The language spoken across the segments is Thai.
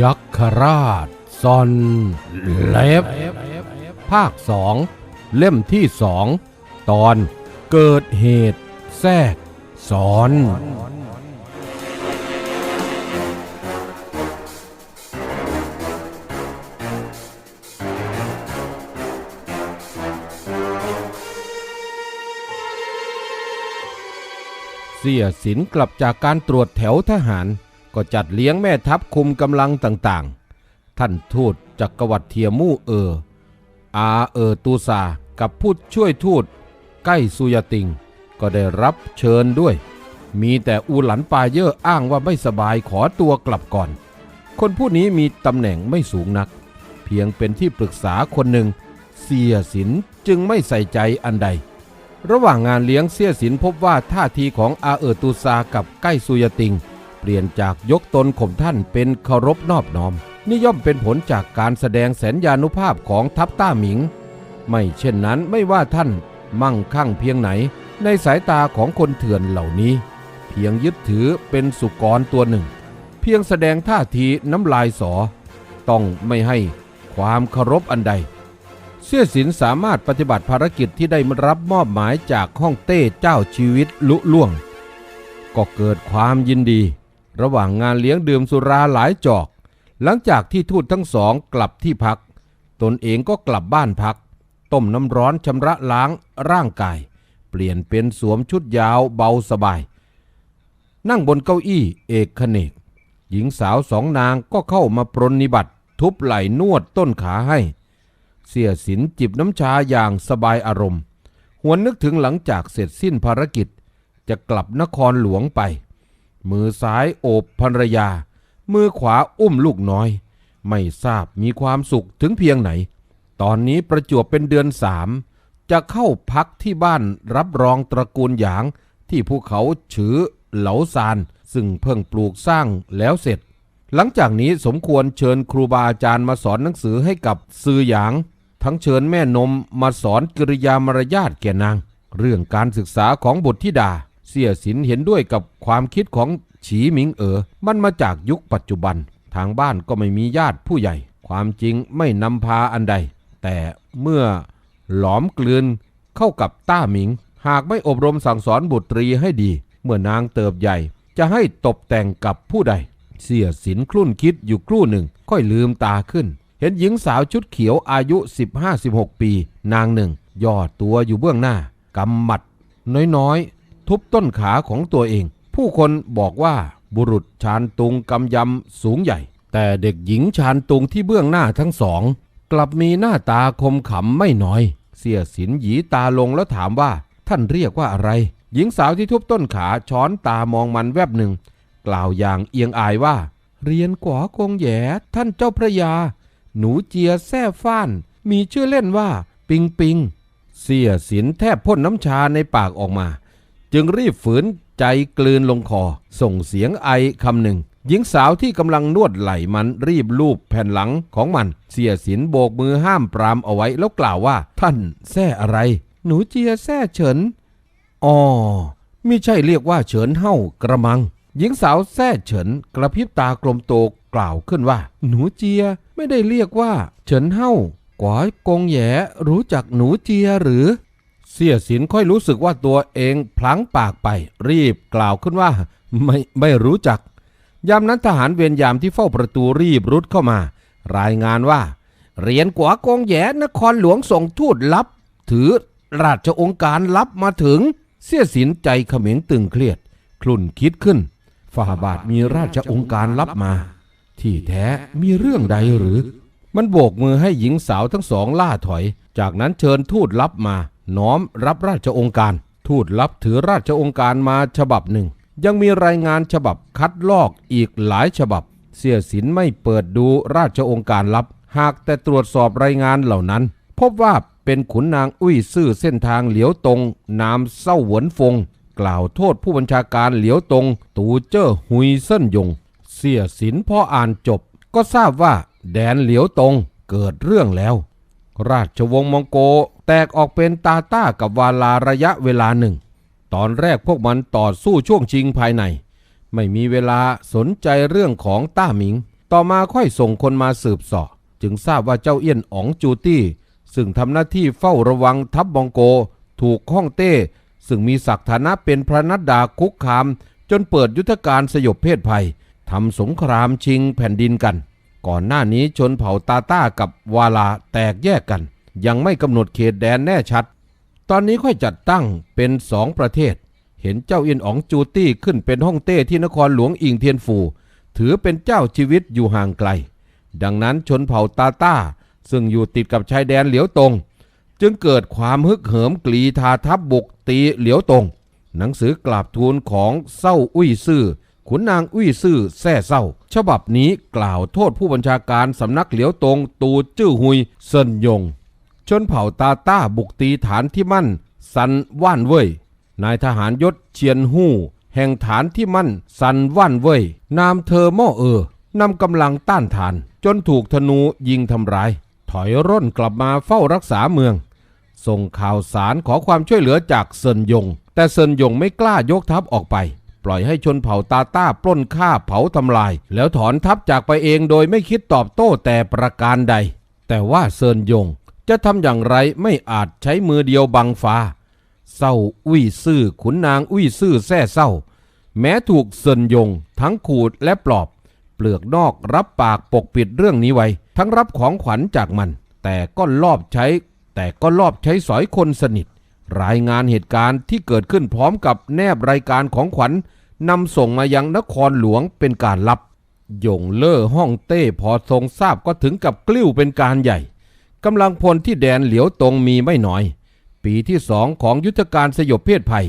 ยักษราชซอนเล็บ ภาคสองเล่มที่สองตอนเกิดเหตุแทรกสอน เสียสินกลับจากการตรวจแถวทหาร ก็จัดเลี้ยงแม่ทัพคุมกำลังต่างๆ ท่านทูตจักรวรรดิเทียมู่เออ อาเออตูซากับผู้ช่วยทูตใกล้สุยติง ก็ได้รับเชิญด้วย มีแต่อูหลันปาเยอร์อ้างว่าไม่สบายขอตัวกลับก่อน คนผู้นี้มีตำแหน่งไม่สูงนัก เพียงเป็นที่ปรึกษาคนหนึ่ง เสียสินจึงไม่ใส่ใจอันใด ระหว่างงานเลี้ยงเสียสินพบว่าท่าทีของอาเออตูซากับใกล้สุยติง เปลี่ยนจากยกตนข่มท่านเป็นเคารพนอบน้อม นี่ย่อมเป็นผลจากการแสดงแสนยานุภาพของทัพต้าหมิง ไม่เช่นนั้นไม่ว่าท่านมั่งคั่งเพียงไหน ในสายตาของคนเถื่อนเหล่านี้ เพียงยึดถือเป็นสุกรตัวหนึ่ง เพียงแสดงท่าทีน้ำลายสอ ต้องไม่ให้ความเคารพอันใด เสี่ยสินสามารถปฏิบัติภารกิจที่ได้รับมอบหมายจากห้องเต้เจ้าชีวิตลุล่วง ก็เกิดความยินดี ระหว่างงานเลี้ยงดื่มสุราหลายจอก หลังจากที่ทูตทั้งสองกลับที่พัก ตนเองก็กลับบ้านพัก ต้มน้ำร้อนชำระล้างร่างกาย เปลี่ยนเป็นสวมชุดยาวเบาสบาย นั่งบนเก้าอี้เอกขเนก หญิงสาวสองนางก็เข้ามาปรนนิบัติ ทุบไหล่นวดต้นขาให้ เสียสินจิบน้ำชาอย่างสบายอารมณ์หวนนึกถึงหลังจากเสร็จสิ้นภารกิจ จะกลับนครหลวงไป มือซ้ายโอบภรรยา มือขวาอุ้มลูกน้อย ไม่ทราบมีความสุขถึงเพียงไหน ตอนนี้ประจวบเป็นเดือนสามจะเข้าพักที่บ้านรับรองตระกูลหยางที่ภูเขาฉือเหลาซาน ซึ่งเพิ่งปลูกสร้างแล้วเสร็จ หลังจากนี้สมควรเชิญครูบาอาจารย์มาสอนหนังสือให้กับซือหยาง ทั้งเชิญแม่นมมาสอนกิริยามารยาทแก่นาง เรื่องการศึกษาของบุตรธิดา เสี่ยสินเห็นด้วยกับความคิดของฉีหมิงเอ๋อ มันมาจากยุคปัจจุบัน ทางบ้านก็ไม่มีญาติผู้ใหญ่ ความจริงไม่นำพาอันใด แต่เมื่อหลอมกลืนเข้ากับต้าหมิง หากไม่อบรมสั่งสอนบุตรีให้ดี เมื่อนางเติบใหญ่ จะให้ตบแต่งกับผู้ใด เสียสินคลุ่นคิดอยู่ครู่หนึ่ง ค่อยลืมตาขึ้น เห็นหญิงสาวชุดเขียวอายุ 15-16 ปี นางหนึ่งย่อตัวอยู่เบื้องหน้ากำหมัด น้อยๆ ทุบต้นขาของตัวเอง ผู้คนบอกว่าบุรุษชานตุงกำยำสูงใหญ่ แต่เด็กหญิงชานตุงที่เบื้องหน้าทั้งสอง กลับมีหน้าตาคมขำไม่น้อย เสียสินหยีตาลงแล้วถามว่า ท่านเรียกว่าอะไร หญิงสาวที่ทุบต้นขาช้อนตามองมันแวบหนึ่ง กล่าวอย่างเอียงอายว่า เรียนกวากงแหยท่านเจ้าพระยา หนูเจียแซ่ฟ้าน มีชื่อเล่นว่า ปิงปิงเสียสินแทบพ่นน้ำชาในปากออกมา จึงรีบฝืนใจกลืนลงคอ ส่งเสียงไอคำหนึ่ง หญิงสาวที่กำลังนวดไหล่มันรีบลูบแผ่นหลังของมัน เสียสินโบกมือห้ามปรามเอาไว้แล้วกล่าวว่า ท่านแซ่อะไร หนูเจียแซ่เฉินอ๋อไม่ใช่เรียกว่าเฉินเฮ่ากระมัง หญิงสาวแซ่เฉินกระพริบตากลมโตกล่าวขึ้นว่า หนูเจียไม่ได้เรียกว่า เฉินเฮ่ากวายกงแหยรู้จักหนูเจียหรือ เสียสินค่อยรู้สึกว่าตัวเองพลั้งปากไป รีบกล่าวขึ้นว่าไม่ไม่รู้จัก ยามนั้นทหารเวรยามที่เฝ้าประตูรีบรุดเข้ามา รายงานว่าเรียนกวากงแหยนครหลวงส่งทูตลับ ถือราชองค์การลับมาถึง เสียสินใจเขม็งตึงเครียด คลุ่นคิดขึ้นฝ่าบาทมีราชองค์การลับมา ที่แท้มีเรื่องใดหรือ มันโบกมือให้หญิงสาวทั้งสองล่าถอย จากนั้นเชิญทูตลับมา น้อมรับราชองค์การ ทูตลับถือราชองค์การมาฉบับหนึ่ง ยังมีรายงานฉบับคัดลอกอีกหลายฉบับ เสียสินไม่เปิดดูราชองค์การลับ หากแต่ตรวจสอบรายงานเหล่านั้น พบว่าเป็นขุนนางอุ้ยซื่อเส้นทางเหลียวตรงนามเศร้าหวนฟง กล่าวโทษผู้บัญชาการเหลียวตรง ตูเจ้อหุยเส้นยง เสียสินพออ่านจบ ก็ทราบว่าแดนเหลียวตรงเกิดเรื่องแล้ว ราชวงศ์มองโก แตกออกเป็นตาต้ากับวาลาระยะเวลาหนึ่ง ตอนแรกพวกมันต่อสู้ช่วงชิงภายใน ไม่มีเวลาสนใจเรื่องของต้าหมิง ต่อมาค่อยส่งคนมาสืบสอบจึงทราบว่าเจ้าเอี้ยนอ๋องจูตี้ ซึ่งทำหน้าที่เฝ้าระวังทัพบองโก ถูกฮ่องเต้ ซึ่งมีศักดิ์ฐานะเป็นพระนัดดาคุกคาม จนเปิดยุทธการสยบเพศภัยทำสงครามชิงแผ่นดินกัน ก่อนหน้านี้ชนเผ่าตาต้ากับวาลาแตกแยกกัน ยังไม่กำหนดเขตแดนแน่ชัด ตอนนี้ค่อยจัดตั้งเป็นสองประเทศ เห็นเจ้าอียนอ๋องจูตี้ขึ้นเป็นฮ่องเต้ที่นครหลวงอิงเทียนฟู ถือเป็นเจ้าชีวิตอยู่ห่างไกล ดังนั้นชนเผ่าตาต้า ซึ่งอยู่ติดกับชายแดนเหลียวตง จึงเกิดความฮึกเหิมกรีธาทัพบุกตีเหลียวตง หนังสือกราบทูลของเศร้าอุ้ยซื่อขุนนางอุ้ยซื่อแซ่เศร้า ฉบับนี้กล่าวโทษผู้บัญชาการสำนักเหลียวตงตูจื้อหุยเซินยง ชนเผ่าตาต้าบุกตีฐานที่มั่น สันว่านเว่ยนายทหารยศเชียนหู้ แห่งฐานที่มั่น สันว่านเว่ยนามเธอม่อเออนำกำลังต้านทาน จนถูกธนูยิงทำร้าย ถอยร่นกลับมาเฝ้ารักษาเมือง ส่งข่าวสารขอความช่วยเหลือจากเซินยง แต่เซินยงไม่กล้ายกทัพออกไป ปล่อยให้ชนเผ่าตาต้าปล้นฆ่าเผาทำลาย แล้วถอนทัพจากไปเองโดยไม่คิดตอบโต้แต่ประการใด แต่ว่าเซินยง จะทำอย่างไรไม่อาจใช้มือเดียวบังฟ้า เศร้าอุ้ยซื่อขุนนางอุ้ยซื่อแซ่เศร้า แม้ถูกเซินยง ทั้งขูดและปลอบ เปลือกนอกรับปากปกปิดเรื่องนี้ไว้ ทั้งรับของขวัญจากมัน แต่ก็ลอบใช้ แต่ก็ลอบใช้สอยคนสนิท รายงานเหตุการณ์ที่เกิดขึ้นพร้อมกับแนบรายการของขวัญนำส่งมายังนครหลวงเป็นการลับยงเล่อห้องเต้พอทรงทราบก็ถึงกับกลิ้วเป็นการใหญ่ กำลังพลที่แดนเหลียวตรงมีไม่น้อย ปีที่สองของยุทธการสยบเพศภัย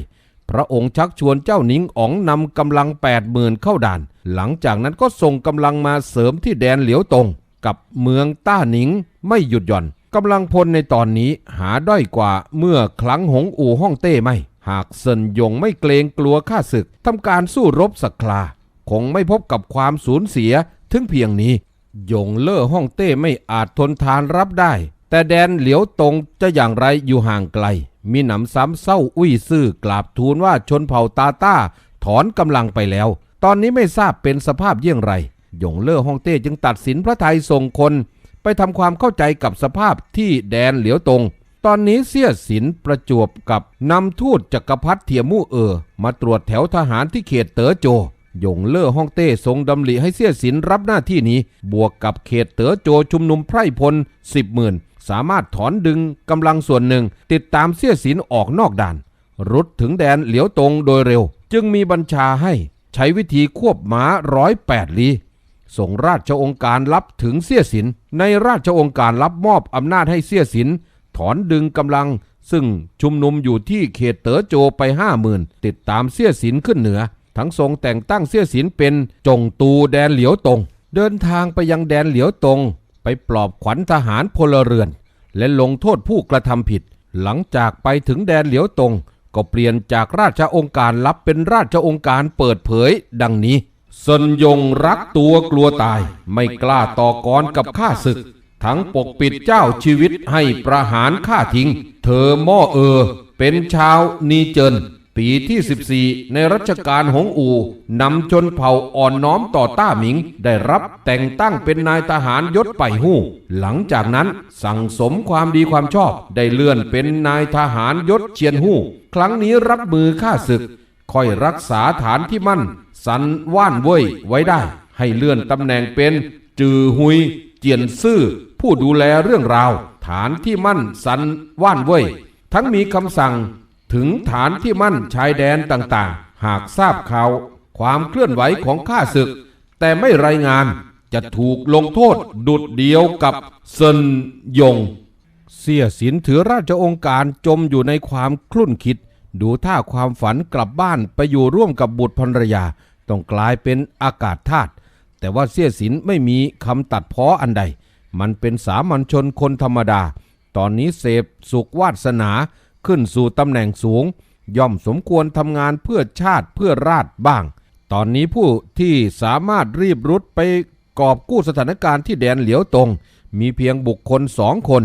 พระองค์ชักชวนเจ้าหนิงอ๋องนำกำลังแปดหมื่นเข้าด่าน หลังจากนั้นก็ส่งกำลังมาเสริมที่แดนเหลียวตรงกับเมืองต้าหนิงไม่หยุดหย่อนกำลังพลในตอนนี้หาด้อยกว่าเมื่อครั้งหงอู่ห้องเต้ไม่ หากเซินยงไม่เกรงกลัวข้าศึกทำการสู้รบสักครา คงไม่พบกับความสูญเสียถึงเพียงนี้ ยงเล่อห้องเต้ไม่อาจทนทานรับได้ แต่แดนเหลียวตรงจะอย่างไรอยู่ห่างไกล มีหนำซ้ำเศร้าอุ้ยซื่อกราบทูลว่าชนเผ่าตาต้า ถอนกำลังไปแล้ว ตอนนี้ไม่ทราบเป็นสภาพเยี่ยงไร หยงเล่อห้องเต้จึงตัดสินพระไทยส่งคนไปทำความเข้าใจกับสภาพที่แดนเหลียวตรงตอนนี้เสียสินประจวบกับนำทูตจักรพรรดิเทียมู่เออ มาตรวจแถวทหารที่เขตเต๋อโจ ยงเล่อฮ่องเต้ทรงดำริให้เสียสินรับหน้าที่นี้ บวกกับเขตเต๋อโจชุมนุมไพร่พลสิบหมื่นสามารถถอนดึงกำลังส่วนหนึ่ง ติดตามเสียสินออกนอกด่าน รุดถึงแดนเหลียวตรงโดยเร็ว จึงมีบัญชาให้ใช้วิธีควบม้าร้อยแปดลีส่งราชองค์การลับถึงเสียสิน ในราชองค์การลับมอบอำนาจให้เสียสิน ถอนดึงกำลัง ซึ่งชุมนุมอยู่ที่เขตเต๋อโจไปห้าหมื่นติดตามเสียสินขึ้นเหนือ ทั้งทรงแต่งตั้งเสี่ยสินเป็นจงตูแดนเหลียวตง เดินทางไปยังแดนเหลียวตง ไปปลอบขวัญทหารพลเรือน และลงโทษผู้กระทำผิด หลังจากไปถึงแดนเหลียวตง ก็เปลี่ยนจากราชองค์การลับเป็นราชองค์การเปิดเผย ดังนี้สนยงรักตัวกลัวตาย ไม่กล้าต่อกรกับข้าศึก ทั้งปกปิดเจ้าชีวิตให้ประหารข้าทิ้ง เธอม่อเออ เป็นชาวนีเจิน ปีที่ 14 ในรัชกาลหงอูนำชนเผ่าอ่อนน้อมต่อต้าหมิง ได้รับแต่งตั้งเป็นนายทหารยศไปหู้ หลังจากนั้นสั่งสมความดีความชอบ ได้เลื่อนเป็นนายทหารยศเชียนหู้ ครั้งนี้รับมือข้าศึก ค่อยรักษาฐานที่มั่น สันว่านเว่ยไว้ได้ ให้เลื่อนตำแหน่งเป็น จือหุย เจียนซื่อ ผู้ดูแลเรื่องราว ฐานที่มั่นสันว่านเว่ยทั้งมีคำสั่ง ถึงฐานที่มั่นชายแดนต่างๆ หากทราบข่าวความเคลื่อนไหวของข้าศึก แต่ไม่รายงานจะถูกลงโทษดุดเดียวกับเซินยง เสียสินถือราชองค์การจมอยู่ในความคลุ่นคิด ดูท่าความฝันกลับบ้านไปอยู่ร่วมกับบุตรภรรยา ต้องกลายเป็นอากาศธาตุแต่ว่าเสียสินไม่มีคำตัดพ้ออันใด มันเป็นสามัญชนคนธรรมดา ตอนนี้เสพสุขวาสนา ขึ้นสู่ตำแหน่งสูง ย่อมสมควรทำงานเพื่อชาติเพื่อราชบ้าง ตอนนี้ผู้ที่สามารถรีบรุดไปกอบกู้สถานการณ์ที่แดนเหลียวตงมีเพียงบุคคลสองคน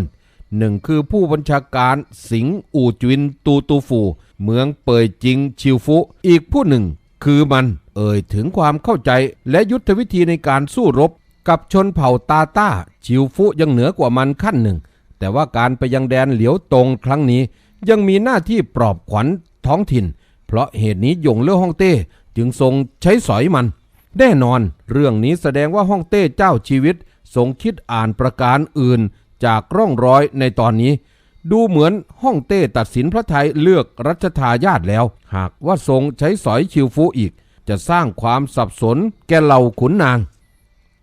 หนึ่งคือผู้บัญชาการสิงห์อู่จวินตูตูฟู เมืองเปยจิงชิวฟุ อีกผู้หนึ่ง คือมันเอ่ยถึงความเข้าใจและยุทธวิธีในการสู้รบ กับชนเผ่าตาต้า ชิวฟุยังเหนือกว่ามันขั้นหนึ่ง แต่ว่าการไปยังแดนเหลียวตงครั้งนี้ ยังมีหน้าที่ปลอบขวัญท้องถิ่น เพราะเหตุนี้หยงเล่อฮ่องเต้จึงทรงใช้สอยมัน แน่นอนเรื่องนี้แสดงว่าฮ่องเต้เจ้าชีวิต ทรงคิดอ่านประการอื่นจากร่องรอยในตอนนี้ ดูเหมือนฮ่องเต้ตัดสินพระไทยเลือกรัชทายาทแล้ว หากว่าทรงใช้สอยชิวฟูอีก จะสร้างความสับสนแก่เหล่าขุนนาง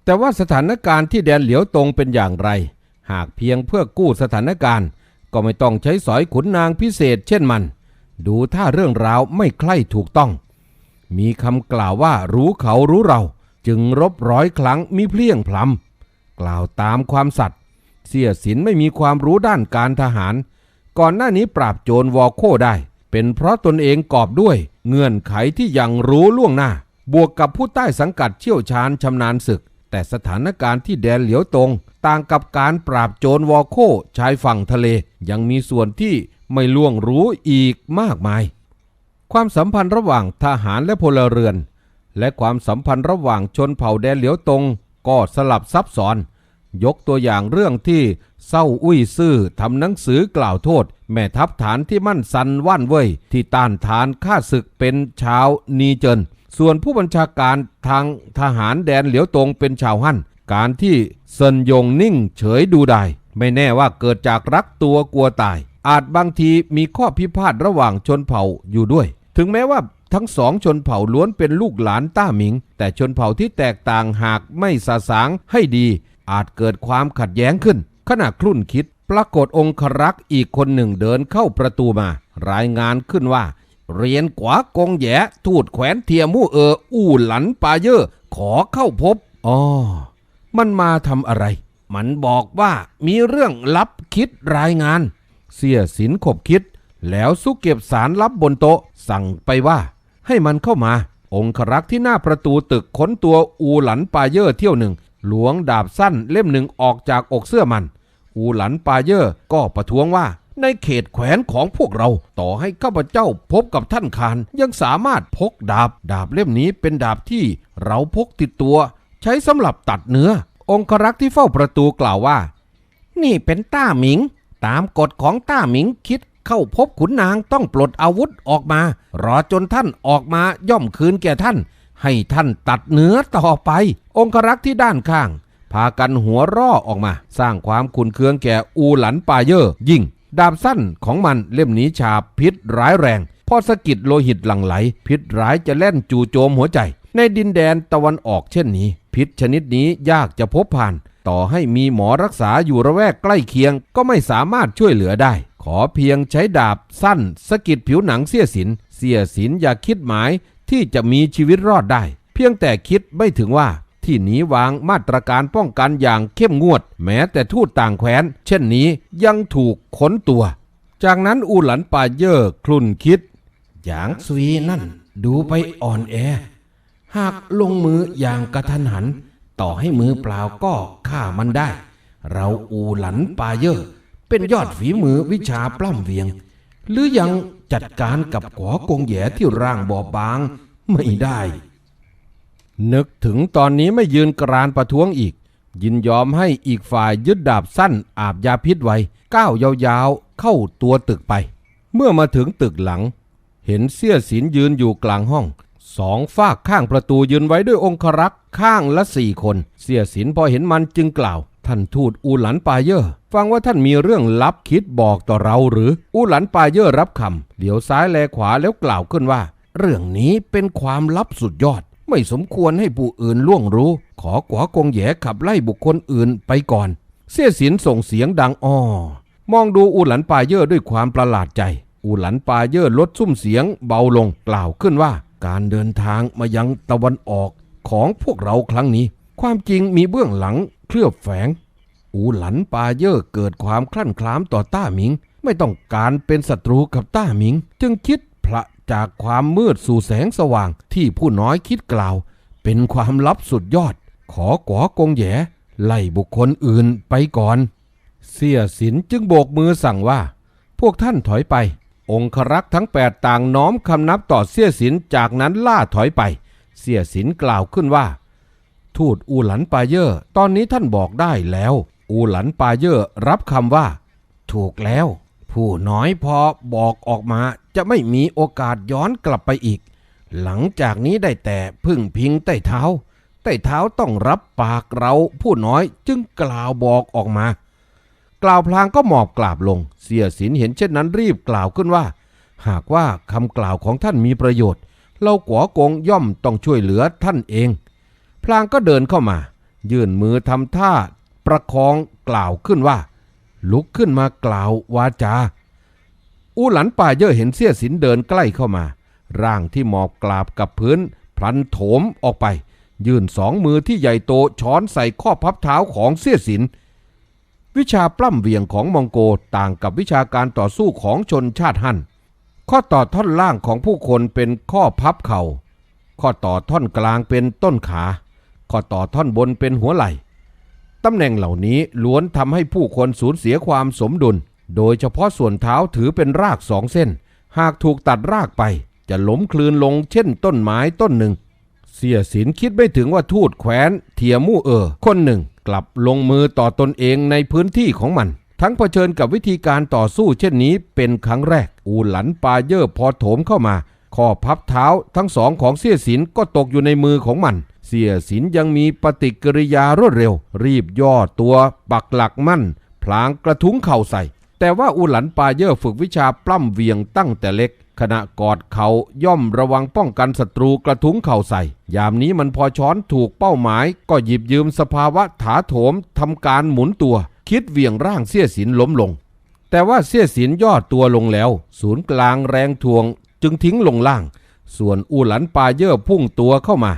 แต่ว่าสถานการณ์ที่แดนเหลียวตรงเป็นอย่างไร หากเพียงเพื่อกู้สถานการณ์ ก็ไม่ต้องใช้สอยขุนนางพิเศษเช่นมัน ดูถ้าเรื่องราวไม่ใคร่ถูกต้อง มีคำกล่าวว่ารู้เขารู้เรา จึงรบร้อยครั้งมีเพลียงพลำกล่าวตามความสัตย์เสียสินไม่มีความรู้ด้านการทหาร ก่อนหน้านี้ปราบโจรวอโคได้ เป็นเพราะตนเองกอบด้วย เงื่อนไขที่ยังรู้ล่วงหน้า บวกกับผู้ใต้สังกัดเชี่ยวชาญชำนาญศึก แต่สถานการณ์ที่แดนเหลียวตรง ต่างกับการปราบโจรวอโคชายฝั่งทะเล ยังมีส่วนที่ไม่ล่วงรู้อีกมากมาย ความสัมพันธ์ระหว่างทหารและพลเรือน และความสัมพันธ์ระหว่างชนเผ่าแดนเหลียวตงก็สลับซับซ้อน ยกตัวอย่างเรื่องที่เศร้าอุ้ยซื่อทำหนังสือกล่าวโทษ แม่ทัพฐานที่มั่นสันว่านเว่ยที่ต้านทานข้าศึกเป็นชาวนีเจินส่วนผู้บัญชาการทางทหารแดนเหลียวตงเป็นชาวฮั่น การที่เซินยงนิ่งเฉยดูได้ ไม่แน่ว่าเกิดจากรักตัวกลัวตาย อาจบางทีมีข้อพิพาทระหว่างชนเผ่าอยู่ด้วย ถึงแม้ว่าทั้งสองชนเผ่าล้วนเป็นลูกหลานต้าหมิง แต่ชนเผ่าที่แตกต่างหากไม่สาสางให้ดี อาจเกิดความขัดแย้งขึ้น ขณะครุ่นคิด ปรากฏองครักษ์อีกคนหนึ่งเดินเข้าประตูมา รายงานขึ้นว่า เรียนกวากงแยทูตแขวนเทียมู่เออ อู้หลันปาเยอร์ขอเข้าพบอ๋อ มันมาทำอะไร มันบอกว่ามีเรื่องลับคิดรายงาน เสียสินขบคิด แล้วสุเก็บสารลับบนโต๊ะ สั่งไปว่า ให้มันเข้ามา องครักษ์ที่หน้าประตูตึกค้นตัวอูหลันปาเยอร์เที่ยวหนึ่ง หลวงดาบสั้นเล่มหนึ่งออกจากอกเสื้อมัน อูหลันปาเยอร์ก็ประท้วงว่าในเขตแขวนของพวกเรา ต่อให้ข้าพเจ้าพบกับท่านคานยังสามารถพกดาบ ดาบเล่มนี้เป็นดาบที่เราพกติดตัว ใช้สำหรับตัดเนื้อ องครักษ์ที่เฝ้าประตูกล่าวว่า นี่เป็นต้าหมิง ตามกฎของต้าหมิงคิดเข้าพบขุนนางต้องปลดอาวุธออกมา รอจนท่านออกมาย่อมคืนแก่ท่าน ให้ท่านตัดเนื้อต่อไป องครักษ์ที่ด้านข้าง พากันหัวร่อออกมา สร้างความขุนเคืองแก่อูหลันปาเยอร์ยิ่ง ดาบสั้นของมันเล่มนี้ชาบพิษร้ายแรงพอสะกิดโลหิตหลั่งไหล พิษร้ายจะแล่นจู่โจมหัวใจ ในดินแดนตะวันออกเช่นนี้ พิษชนิดนี้ยากจะพบผ่าน ต่อให้มีหมอรักษาอยู่ระแวกใกล้เคียง ก็ไม่สามารถช่วยเหลือได้ ขอเพียงใช้ดาบสั้นสะกิดผิวหนังเสียสิน เสียสินอย่าคิดหมายที่จะมีชีวิตรอดได้ เพียงแต่คิดไม่ถึงว่าที่หนีวางมาตรการป้องกันอย่างเข้มงวด แม้แต่ทูตต่างแคว้น เช่นนี้ยังถูกค้นตัว จากนั้นอูหลันปาเยอร์คลุนคิดหยางซุยนั่น ดูไปอ่อนแอ หากลงมืออย่างกระทันหัน ต่อให้มือเปล่าก็ฆ่ามันได้ เราอูหลันปาเยอร์เป็นยอดฝีมือวิชาปล้ำเวียง หรือยังจัดการกับขอกงแย่ที่ร่างบอบบาง ไม่ได้ นึกถึงตอนนี้ไม่ยืนกรานประท้วงอีก ยินยอมให้อีกฝ่ายยึดดาบสั้นอาบยาพิษไว้ ก้าวยาวๆ เข้าตัวตึกไป เมื่อมาถึงตึกหลัง เห็นเสี้ยสินยืนอยู่กลางห้อง สองฝากข้างประตูยืนไว้ด้วยองครักษ์ข้างละสี่คน เสียสินพอเห็นมันจึงกล่าว ท่านทูตอูหลันปาเยอร์ฟังว่าท่านมีเรื่องลับคิดบอกต่อเราหรือ อูหลันปาเยอร์รับคำเดี๋ยวซ้ายแลขวาแล้วกล่าวขึ้นว่า เรื่องนี้เป็นความลับสุดยอด ไม่สมควรให้ผู้อื่นล่วงรู้ ขอกวากงแหยขับไล่บุคคลอื่นไปก่อน เสียสินส่งเสียงดังอ้อมองดูอูหลันปาเยอร์ด้วยความประหลาดใจ อูหลันปาเยอร์ลดซุ้มเสียงเบาลงกล่าวขึ้นว่า การเดินทางมายังตะวันออกของพวกเราครั้งนี้ ความจริงมีเบื้องหลังเคลือบแฝง อูหลันปาเยอร์เกิดความคลั่นคล้ามต่อต้าหมิง ไม่ต้องการเป็นศัตรูกับต้าหมิง จึงคิดพละจากความมืดสู่แสงสว่างที่ผู้น้อยคิดกล่าว เป็นความลับสุดยอด ขอกวากงแหยไล่บุคคลอื่นไปก่อน เสียสินจึงโบกมือสั่งว่า พวกท่านถอยไป องครักษ์ทั้งแปดต่างน้อมคำนับต่อเสียสินจากนั้นล่าถอยไป เสียสินกล่าวขึ้นว่า ทูตอูหลันปาเยอร์ตอนนี้ท่านบอกได้แล้ว อูหลันปาเยอร์รับคำว่า ถูกแล้ว ผู้น้อยพอบอกออกมาจะไม่มีโอกาสย้อนกลับไปอีก หลังจากนี้ได้แต่พึ่งพิงใต้เท้า ใต้เท้าต้องรับปากเราผู้น้อยจึงกล่าวบอกออกมา กล่าวพลางก็หมอบกราบลง เสียสินเห็นเช่นนั้นรีบกล่าวขึ้นว่า หากว่าคำกล่าวของท่านมีประโยชน์ เรากัวกงย่อมต้องช่วยเหลือท่านเอง พลางก็เดินเข้ามา ยื่นมือทำท่าประคองกล่าวขึ้นว่า ลุกขึ้นมากล่าววาจา อูหลันป่าเย่อเห็นเสียสินเดินใกล้เข้ามา ร่างที่หมอบกราบกับพื้น พลันโถมออกไป ยื่นสองมือที่ใหญ่โตช้อนใส่ข้อพับเท้าของเสียสิน วิชาปล้ำเวียงของมองโกต่างกับวิชาการต่อสู้ของชนชาติฮั่น ข้อต่อท่อนล่างของผู้คนเป็นข้อพับเข่า ข้อต่อท่อนกลางเป็นต้นขา ข้อต่อท่อนบนเป็นหัวไหล่ ตำแหน่งเหล่านี้ล้วนทำให้ผู้คนสูญเสียความสมดุล โดยเฉพาะส่วนเท้าถือเป็นรากสองเส้น หากถูกตัดรากไปจะล้มคลืนลงเช่นต้นไม้ต้นหนึ่ง เสียสินคิดไม่ถึงว่าทูตแคว้นเทียมู่เออ คนหนึ่ง กลับลงมือต่อตนเองในพื้นที่ของมัน ทั้งเผชิญกับวิธีการต่อสู้เช่นนี้เป็นครั้งแรก อูหลันปาเยอร์พอโถมเข้ามาข้อพับเท้าทั้งสองของเสียสินก็ตกอยู่ในมือของมัน เสียสินยังมีปฏิกิริยารวดเร็ว รีบย่อตัวปักหลักมั่น พลางกระทุ้งเข่าใส่ แต่ว่าอูหลันปาเยอร์ฝึกวิชาปล้ำเวียงตั้งแต่เล็ก ขณะกอดเขาย่อมระวังป้องกันศัตรูกระทุ้งเข่าใส่ ยามนี้มันพอช้อนถูกเป้าหมาย ก็หยิบยืมสภาวะถาโถมทำการหมุนตัว คิดเวียงร่างเสี้ยสินล้มลง แต่ว่าเสี้ยสินย่อตัวลงแล้ว ศูนย์กลางแรงทวง จึงทิ้งลงล่าง ส่วนอูหลันปาเยอร์พุ่งตัวเข้ามา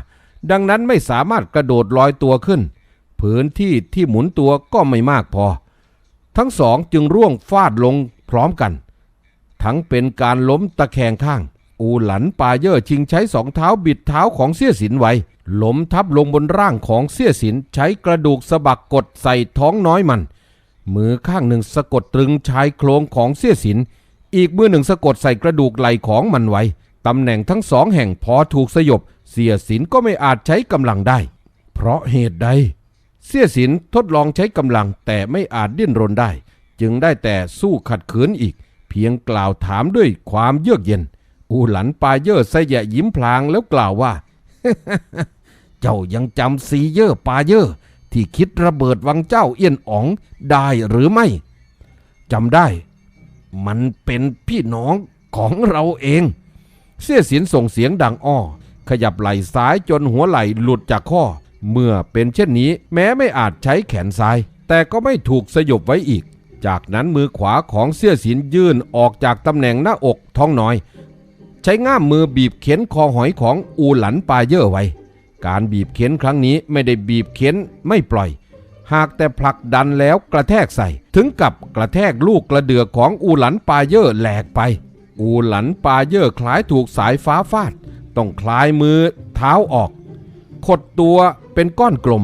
ดังนั้นไม่สามารถกระโดดลอยตัวขึ้นพื้นที่ที่หมุนตัวก็ไม่มากพอ ทั้งสองจึงร่วงฟาดลงพร้อมกัน ทั้งเป็นการล้มตะแคงข้าง อูหลันปาเย่อชิงใช้สองเท้าบิดเท้าของเสี้ยสินไว้ล้มทับลงบนร่างของเสี้ยสินใช้กระดูกสะบักกดใส่ท้องน้อยมัน มือข้างหนึ่งสะกดตรึงชายโครงของเสี้ยสิน อีกมือหนึ่งสะกดใส่กระดูกไหล่ของมันไว้ตำแหน่งทั้งสองแห่งพอถูกสยบ เสียสินก็ไม่อาจใช้กำลังได้ เพราะเหตุใด เสี้ยสินทดลองใช้กำลังแต่ไม่อาจดิ้นรนได้ จึงได้แต่สู้ขัดขืนอีก พียงกล่าวถามด้วยความเยือกเย็น อูหลันปาเยอร์สยะยิ้มพลางแล้วกล่าวว่า เจ้ายังจำซีเยอร์ปาเยอร์ที่คิดระเบิดวังเจ้าเอี้ยนอ๋องได้หรือไม่จำได้ มันเป็นพี่น้องของเราเอง เสี้ยสินส่งเสียงดังอ้อ ขยับไหล่ซ้ายจนหัวไหล่หลุดจากข้อ เมื่อเป็นเช่นนี้แม้ไม่อาจใช้แขนซ้าย แต่ก็ไม่ถูกสยบไว้อีก จากนั้นมือขวาของเสื้อสินยื่นออกจากตำแหน่งหน้าอกท้องน้อย ใช้ง่ามมือบีบเข็นคอหอยของอูหลันปาเย่อไว้ การบีบเข็นครั้งนี้ไม่ได้บีบเข็นไม่ปล่อย หากแต่ผลักดันแล้วกระแทกใส่ ถึงกับกระแทกลูกกระเดือกของอูหลันปาเย่อแหลกไป อูหลันปาเย่อคล้ายถูกสายฟ้าฟาด ต้องคลายมือเท้าออกขดตัวเป็นก้อนกลม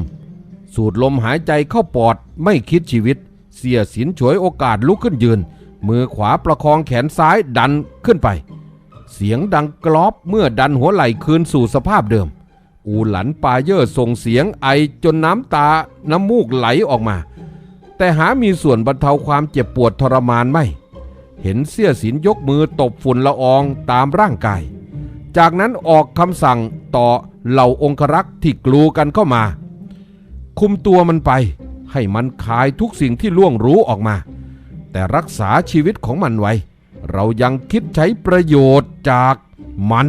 สูดลมหายใจเข้าปอดไม่คิดชีวิต เสียสินฉวยโอกาสลุกขึ้นยืน มือขวาประคองแขนซ้ายดันขึ้นไป เสียงดังกรอบเมื่อดันหัวไหล่คืนสู่สภาพเดิม อูหลันปาเยอร์ส่งเสียงไอจนน้ำตาน้ำมูกไหลออกมา แต่หามีส่วนบรรเทาความเจ็บปวดทรมานไม่ เห็นเสียสินยกมือตบฝุ่นละอองตามร่างกาย จากนั้นออกคำสั่งต่อเหล่าองครักษ์ที่กลูกันเข้ามา คุมตัวมันไป ให้มันคายทุกสิ่งที่ล่วงรู้ออกมา แต่รักษาชีวิตของมันไว้ เรายังคิดใช้ประโยชน์จากมัน